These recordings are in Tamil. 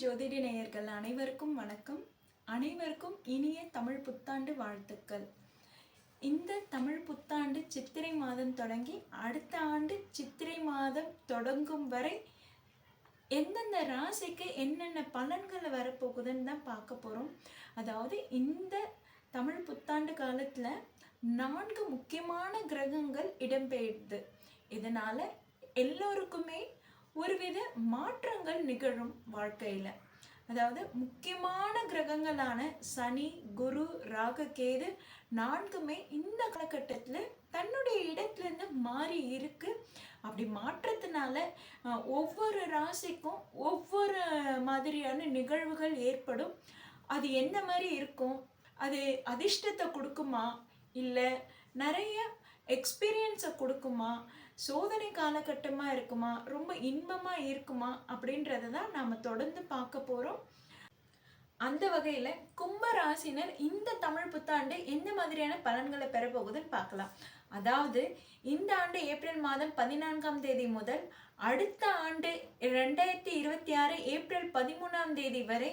ஜோதிட நேயர்கள் அனைவருக்கும் வணக்கம். அனைவருக்கும் இனிய தமிழ் புத்தாண்டு வாழ்த்துக்கள். இந்த தமிழ் புத்தாண்டு சித்திரை மாதம் தொடங்கி அடுத்த ஆண்டு சித்திரை மாதம் தொடங்கும் வரை எந்தெந்த ராசிக்கு என்னென்ன பலன்கள் வரப்போகுதுன்னு தான் பார்க்க போகிறோம் அதாவது இந்த தமிழ் புத்தாண்டு காலத்தில் நான்கு முக்கியமான கிரகங்கள் இடம்பெயர்து. இதனால் எல்லோருக்குமே ஒருவித மாற்றங்கள் நிகழும் வாழ்க்கையில். அதாவது முக்கியமான கிரகங்களான சனி குரு ராககேது நான்குமே இந்த காலகட்டத்தில் தன்னுடைய இடத்துலேருந்து மாறி இருக்கு. அப்படி மாற்றத்தினால ஒவ்வொரு ராசிக்கும் ஒவ்வொரு மாதிரியான நிகழ்வுகள் ஏற்படும். அது என்ன மாதிரி இருக்கும்? அது அதிர்ஷ்டத்தை கொடுக்குமா? இல்லை நிறைய எக்ஸ்பீரியன்ஸை கொடுக்குமா? சோதனை காலகட்டமாக இருக்குமா? ரொம்ப இன்பமாக இருக்குமா? அப்படின்றத தான் நாம் தொடர்ந்து பார்க்க போகிறோம் அந்த வகையில் கும்பராசினர் இந்த தமிழ் புத்தாண்டு எந்த மாதிரியான பலன்களை பெற போகுதுன்னு பார்க்கலாம். அதாவது இந்த ஆண்டு ஏப்ரல் மாதம் பதினான்காம் தேதி முதல் அடுத்த ஆண்டு ரெண்டாயிரத்தி இருபத்தி ஆறு ஏப்ரல் பதிமூணாம் தேதி வரை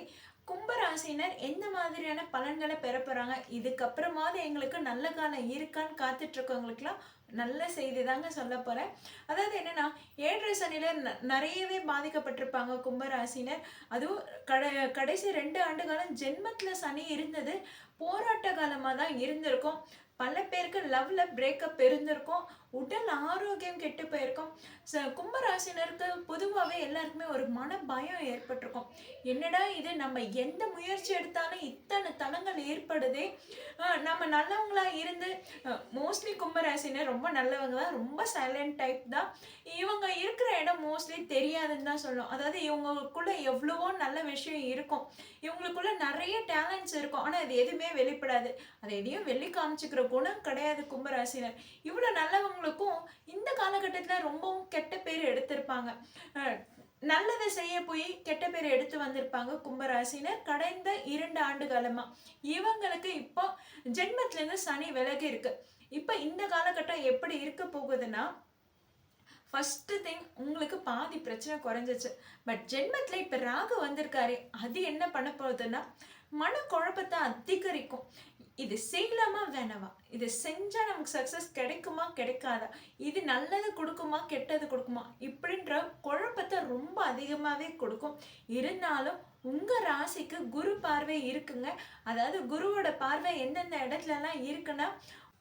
கும்பராசினர் எந்த மாதிரியான பலன்களை பெற போகிறாங்க இதுக்கப்புறமாவது எங்களுக்கு நல்ல காலம் இருக்கான்னு காத்துட்ருக்கவங்களுக்குலாம் நல்ல செய்தி தாங்க சொல்ல போகிறேன் அதாவது என்னன்னா ஏழரை சனியில் ந- நிறையவே பாதிக்கப்பட்டிருப்பாங்க கும்பராசினர். அதுவும் கடை கடைசி ரெண்டு ஆண்டு காலம் ஜென்மத்தில் சனி இருந்தது. போராட்ட காலமாக தான் இருந்திருக்கும். பல பேருக்கு லவ்ல பிரேக்கப் இருந்திருக்கும் உடல் ஆரோக்கியம் கெட்டு போயிருக்கும். ச கும்பராசினருக்கு பொதுவாகவே எல்லாருக்குமே ஒரு மன பயம் ஏற்பட்டிருக்கும். என்னடா இது? நம்ம எந்த முயற்சி எடுத்தாலும் இத்தனை தளங்கள் ஏற்படுதே. நம்ம நல்லவங்களா இருந்து மோஸ்ட்லி கும்பராசினர் ரொம்ப நல்லவங்க தான். ரொம்ப சைலண்ட் டைப் தான். இவங்க தான் சொல்லும் அதாவது இவங்களுக்குள்ள எவ்வளவோ நல்ல விஷயம் இருக்கும். இவங்களுக்குள்ள நிறைய டேலண்ட்ஸ் இருக்கும். ஆனால் அது எதுவுமே வெளிப்படாது. அது எதையும் வெளி காமிச்சுக்கிற குணம் கிடையாது கும்பராசினர். இவ்வளோ நல்லவங்களுக்கும் இந்த காலகட்டத்தில் ரொம்பவும் கெட்ட பேர் எடுத்திருப்பாங்க. நல்லதை செய்ய போய் கெட்ட பேர் எடுத்து வந்திருப்பாங்க கும்பராசினர் கடந்த இரண்டு ஆண்டு காலமா இவங்களுக்கு இப்போ ஜென்மத்திலேருந்து சனி விலகி இருக்கு இப்போ இந்த காலகட்டம் எப்படி இருக்க போகுதுன்னா ஃபஸ்ட்டு திங் உங்களுக்கு பாதி பிரச்சனை குறைஞ்சிச்சு. பட் ஜென்மத்தில் இப்போ ராகு வந்திருக்காரு அது என்ன பண்ண போகுதுன்னா மன குழப்பத்தை அதிகரிக்கும். இது செய்யலாமா வேணாமா? இது செஞ்சால் நமக்கு சக்ஸஸ் கிடைக்குமா கிடைக்காதா? இது நல்லது கொடுக்குமா கெட்டது கொடுக்குமா? இப்படின்ற குழப்பத்தை ரொம்ப அதிகமாகவே கொடுக்கும். இருந்தாலும் உங்கள் ராசிக்கு குரு பார்வை இருக்குங்க. அதாவது குருவோட பார்வை எந்தெந்த இடத்துலலாம் இருக்குன்னா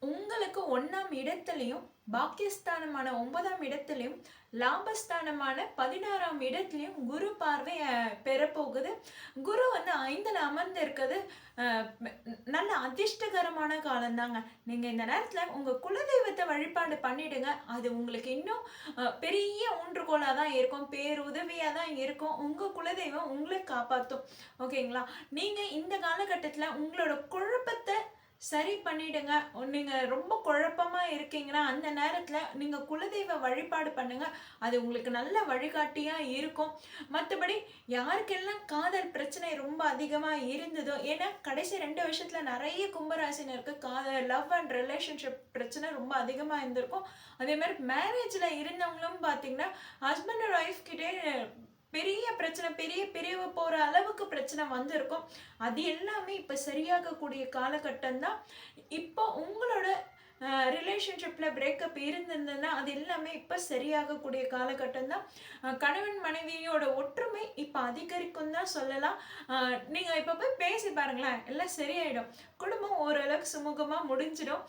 உங்களுக்கு ஒன்றாம் இடத்துலையும் பாக்கியஸ்தானமான ஒன்பதாம் இடத்துலையும் லாபஸ்தானமான பதினாறாம் இடத்துலையும் குரு பார்வை பெறப்போகுது. குரு வந்து ஐந்தில் அமர்ந்து இருக்கிறது நல்ல அதிர்ஷ்டகரமான காலம்தாங்க. நீங்கள் இந்த நேரத்தில் உங்கள் குலதெய்வத்தை வழிபாடு பண்ணிடுங்க. அது உங்களுக்கு இன்னும் பெரிய ஊன்றுகோலாக தான் இருக்கும். பேருதவியாக தான் இருக்கும். உங்கள் குலதெய்வம் உங்களை காப்பாற்றும் ஓகேங்களா? நீங்கள் இந்த காலகட்டத்தில் உங்களோட குழப்பத்தை சரி பண்ணிடுங்க. நீங்கள் ரொம்ப குழப்பமாக இருக்கீங்கன்னா அந்த நேரத்தில் நீங்கள் குலதெய்வ வழிபாடு பண்ணுங்கள் அது உங்களுக்கு நல்ல வழிகாட்டியாக இருக்கும். மற்றபடி யாருக்கெல்லாம் காதல் பிரச்சனை ரொம்ப அதிகமாக இருந்ததோ ஏன்னா கடைசி ரெண்டு வருஷத்தில் நிறைய கும்பராசினருக்கு காதல் லவ் அண்ட் ரிலேஷன்ஷிப் பிரச்சனை ரொம்ப அதிகமாக இருந்திருக்கும். அதே மாதிரி மேரேஜில் இருந்தவங்களும் பார்த்தீங்கன்னா ஹஸ்பண்ட் அண்ட் ஒய்ஃப் கிட்டே பெரிய பிரச்சனை பெரிய பிரிவு போகிற அளவுக்கு பிரச்சனை வந்திருக்கும். அது எல்லாமே இப்போ சரியாகக்கூடிய காலகட்டம் தான் இப்போ உங்களோட ரிலேஷன்ஷிப்பில் பிரேக்கப் இருந்திருந்ததுன்னா அது எல்லாமே இப்போ சரியாகக்கூடிய காலகட்டம் தான் கணவன் மனைவியோட ஒற்றுமை இப்போ அதிகரிக்கும் தான் சொல்லலாம். நீங்கள் இப்போ போய் பேசி பாருங்களேன் எல்லாம் சரியாயிடும். குடும்பம் ஓரளவுக்கு சுமூகமாக முடிஞ்சிடும்.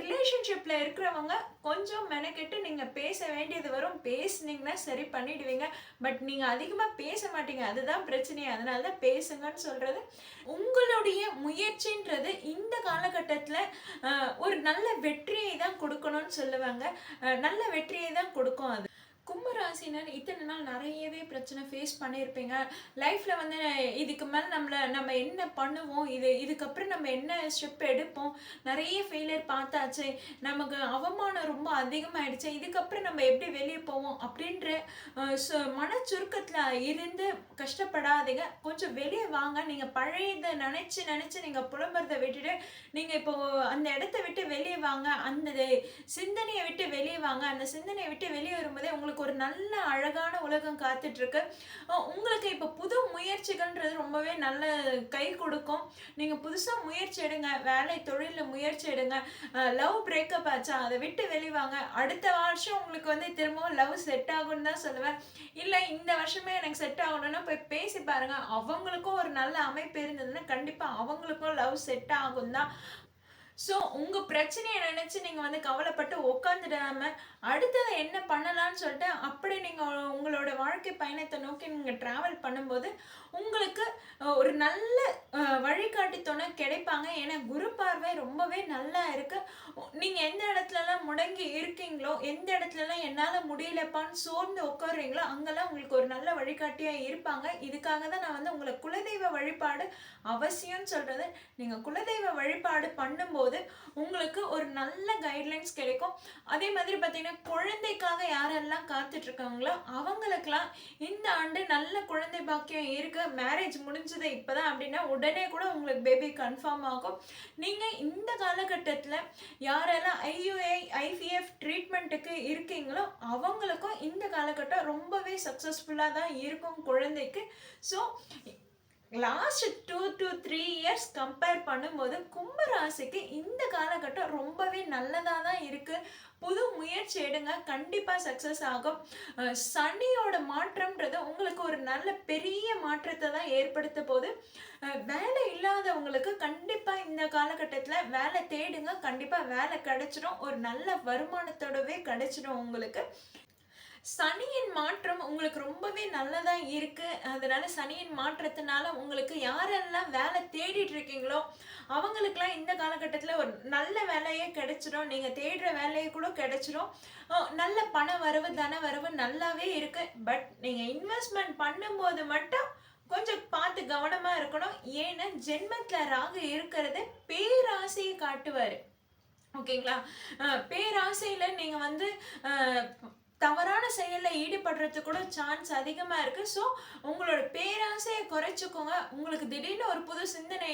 ரிலேஷன்ஷிப்பில் இருக்கிறவங்க கொஞ்சம் மெனக்கெட்டு நீங்கள் பேச வேண்டியது வரும். பேசுனீங்கன்னா சரி பண்ணிடுவீங்க. பட் நீங்கள் அதிகமாக பேச மாட்டீங்க. அதுதான் பிரச்சனை அதனால தான் பேசுங்கன்னு சொல்கிறது உங்களுடைய முயற்சின்றது இந்த காலகட்டத்தில் ஒரு நல்ல வெற்றியை தான் கொடுக்கணும்னு சொல்லுவாங்க. நல்ல வெற்றியை தான் கொடுக்கும் அது. கும்பராசினர் இத்தனை நாள் நிறையவே பிரச்சனை ஃபேஸ் பண்ணியிருப்பீங்க. லைஃப்பில் வந்து இதுக்கு மேலே நம்மளை நம்ம என்ன பண்ணுவோம்? இது இதுக்கப்புறம் நம்ம என்ன ஸ்டெப் எடுப்போம்? நிறைய ஃபெயிலியர் பார்த்தாச்சு. நமக்கு அவமானம் ரொம்ப அதிகமாகிடுச்சு இதுக்கப்புறம் நம்ம எப்படி வெளியே போவோம்? அப்படின்ற மன சுருக்கத்தில் இருந்து கஷ்டப்படாதீங்க. கொஞ்சம் வெளியே வாங்க. நீங்கள் பழையதை நினச்சி நினச்சி நீங்கள் புலம்புறதை விட்டுட்டு நீங்கள் இப்போ அந்த இடத்த விட்டு வெளியே வாங்க. அந்த சிந்தனையை விட்டு வெளியே வாங்க. அந்த சிந்தனையை விட்டு வெளியே வரும்போதே உங்களுக்கு ஒரு நல்ல நல்ல அழகான உலகம் காத்துட்டு இருக்கு உங்களுக்கு இப்போ புது முயற்சிகள்ன்றது ரொம்பவே நல்ல கை கொடுக்கும். நீங்கள் புதுசாக முயற்சி எடுங்க வேலை தொழிலில் முயற்சி எடுங்க. லவ் பிரேக்கப் ஆச்சா அதை விட்டு வெளிவாங்க அடுத்த வருஷம் உங்களுக்கு வந்து திரும்பவும் லவ் செட் ஆகும்னு தான் சொல்லுவேன். இல்லை இந்த வருஷமே எனக்கு செட் ஆகணும்னா போய் பேசி பாருங்க. அவங்களுக்கும் ஒரு நல்ல அமைப்பு இருந்ததுன்னா கண்டிப்பாக அவங்களுக்கும் லவ் செட் ஆகும் தான் ஸோ உங்கள் பிரச்சனையை நினச்சி நீங்கள் வந்து கவலைப்பட்டு உட்காந்துடாம அடுத்தது என்ன பண்ணலாம்னு சொல்லிட்டு அப்படி நீங்கள் உங்களோட வாழ்க்கை பயணத்தை நோக்கி நீங்கள் ட்ராவல் பண்ணும்போது உங்களுக்கு ஒரு நல்ல கிடைப்பாங்க. ஏன்னா குரு பார்வை ரொம்பவே நல்லா இருக்கு. நீங்கள் எந்த இடத்துலலாம் முடங்கி இருக்கீங்களோ எந்த இடத்துலலாம் என்னால் முடியலப்பான்னு சோர்ந்து உட்காடுறீங்களோ அங்கெல்லாம் உங்களுக்கு ஒரு நல்ல வழிகாட்டியாக இருப்பாங்க. இதுக்காக தான் நான் வந்து உங்களை குலதெய்வ வழிபாடு அவசியம்னு சொல்கிறது நீங்கள் குலதெய்வ வழிபாடு பண்ணும்போது உங்களுக்கு ஒரு நல்ல கைட்லைன்ஸ் கிடைக்கும். அதே மாதிரி பார்த்தீங்கன்னா குழந்தைக்காக யாரெல்லாம் காத்துட்டு இருக்காங்களோ அவங்களுக்கெல்லாம் இந்த ஆண்டு நல்ல குழந்தை பாக்கியம் இருக்கு. மேரேஜ் முடிஞ்சது இப்போதான் அப்படின்னா உடனே கூட உங்களுக்கு பேபி கன்ஃபார்ம் ஆகும். நீங்கள் இந்த காலகட்டத்தில் யாரெல்லாம் ஐயுஐ ஐவிஎஃப் ட்ரீட்மெண்ட்டுக்கு இருக்கீங்களோ அவங்களுக்கும் இந்த காலகட்டம் ரொம்பவே சக்ஸஸ்ஃபுல்லாக தான் இருக்கும் குழந்தைக்கு. So last two to three years compare பண்ணும்போது கும்பராசிக்கு இந்த காலகட்டம் ரொம்பவே நல்லதாக தான் இருக்குது புது முயற்சி எடுங்க கண்டிப்பாக சக்ஸஸ் ஆகும். சனியோட மாற்றம்ன்றது உங்களுக்கு ஒரு நல்ல பெரிய மாற்றத்தை தான் ஏற்படுத்த போது வேலை இல்லாதவங்களுக்கு கண்டிப்பாக இந்த காலகட்டத்தில் வேலை தேடுங்க. கண்டிப்பாக வேலை கிடைச்சிடும் ஒரு நல்ல வருமானத்தோடவே கிடைச்சிடும் உங்களுக்கு. சனியின் மாற்றம் உங்களுக்கு ரொம்பவே நல்லதா இருக்கு. அதனால சனியின் மாற்றத்தினால உங்களுக்கு யாரெல்லாம் வேலை தேடிட்டு இருக்கீங்களோ அவங்களுக்குலாம் இந்த காலகட்டத்தில் ஒரு நல்ல வேலையே கிடைச்சிடும் நீங்க தேடுற வேலையை கூட கிடைச்சிடும் நல்ல பண வரவு தன வரவு நல்லாவே இருக்கு. பட் நீங்க இன்வெஸ்ட்மெண்ட் பண்ணும்போது மட்டும் கொஞ்சம் பார்த்து கவனமா இருக்கணும். ஏன்னா ஜென்மத்தில் ராகு இருக்கிறது பேராசையை காட்டுவார். ஓகேங்களா? பேராசையில் நீங்கள் வந்து தவறான செயலில் ஈடுபடுறதுக்கு கூட சான்ஸ் அதிகமாக இருக்குது ஸோ உங்களோட பேராசையை குறைச்சிக்கோங்க. உங்களுக்கு திடீர்னு ஒரு புது சிந்தனை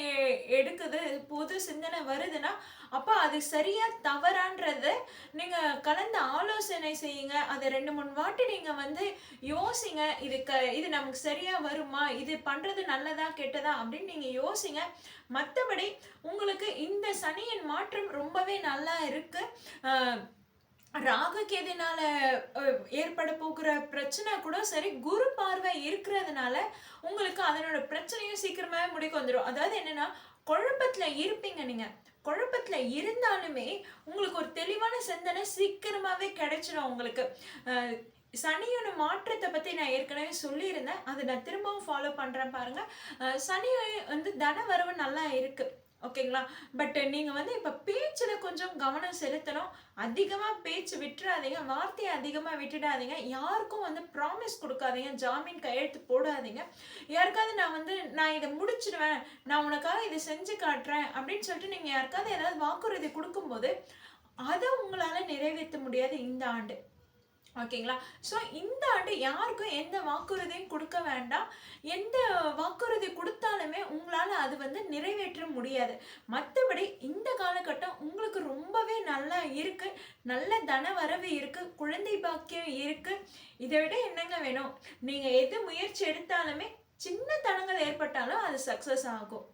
எடுக்குது புது சிந்தனை வருதுன்னா அப்போ அது சரியாக தவறான்றது நீங்கள் கலந்து ஆலோசனை செய்யுங்க. அதை ரெண்டு மூணு வாட்டி நீங்கள் வந்து யோசிங்க. இது க இது நமக்கு சரியாக வருமா? இது பண்ணுறது நல்லதா கெட்டதா அப்படின்னு நீங்கள் யோசிங்க. மற்றபடி உங்களுக்கு இந்த சனியின் மாற்றம் ரொம்பவே நல்லா இருக்குது ராகு கேதுனால ஏற்பட போகிற பிரச்சனை கூட சரி குரு பார்வை இருக்கிறதுனால உங்களுக்கு அதனோட பிரச்சனையும் சீக்கிரமாகவே முடிக்க வந்துடும் அதாவது என்னன்னா குழப்பத்தில் இருப்பீங்க நீங்கள் குழப்பத்தில் இருந்தாலுமே உங்களுக்கு ஒரு தெளிவான சிந்தனை சீக்கிரமாகவே கிடைச்சிடும் உங்களுக்கு. சனியோட மாற்றத்தை பற்றி நான் ஏற்கனவே சொல்லியிருந்தேன். அதை நான் திரும்பவும் ஃபாலோ பண்ணுறேன் பாருங்கள் சனி வந்து தன வரவு நல்லா இருக்குது ஓகேங்களா? பட் நீங்கள் வந்து இப்போ பேச்சில் கொஞ்சம் கவனம் செலுத்தணும். அதிகமாக பேச்சு விட்டுறாதீங்க. வார்த்தையை அதிகமாக விட்டுடாதீங்க. யாருக்கும் வந்து ப்ராமிஸ் கொடுக்காதீங்க. ஜாமீன் கையெழுத்து போடாதீங்க. யாருக்காவது நான் வந்து நான் இதை முடிச்சிடுவேன் நான் உனக்காக இதை செஞ்சு காட்டுறேன் அப்படின்னு சொல்லிட்டு நீங்கள் யாருக்காவது ஏதாவது வாக்குறுதி கொடுக்கும்போது அதை உங்களால் நிறைவேற்ற முடியாது இந்த ஆண்டு. ஓகேங்களா? ஸோ இந்த ஆண்டு யாருக்கும் எந்த வாக்குறுதியும் கொடுக்க வேண்டாம். எந்த வாக்குறுதி கொடுத்தாலுமே உங்களால் அது வந்து நிறைவேற்ற முடியாது. மற்றபடி இந்த காலகட்டம் உங்களுக்கு ரொம்பவே நல்லா இருக்குது நல்ல தன வரவு இருக்குது குழந்தை பாக்கியம் இருக்குது இதை விட என்னங்க வேணும்? நீங்கள் எது முயற்சி எடுத்தாலுமே சின்ன தடங்கள் ஏற்பட்டாலும் அது சக்ஸஸ் ஆகும்.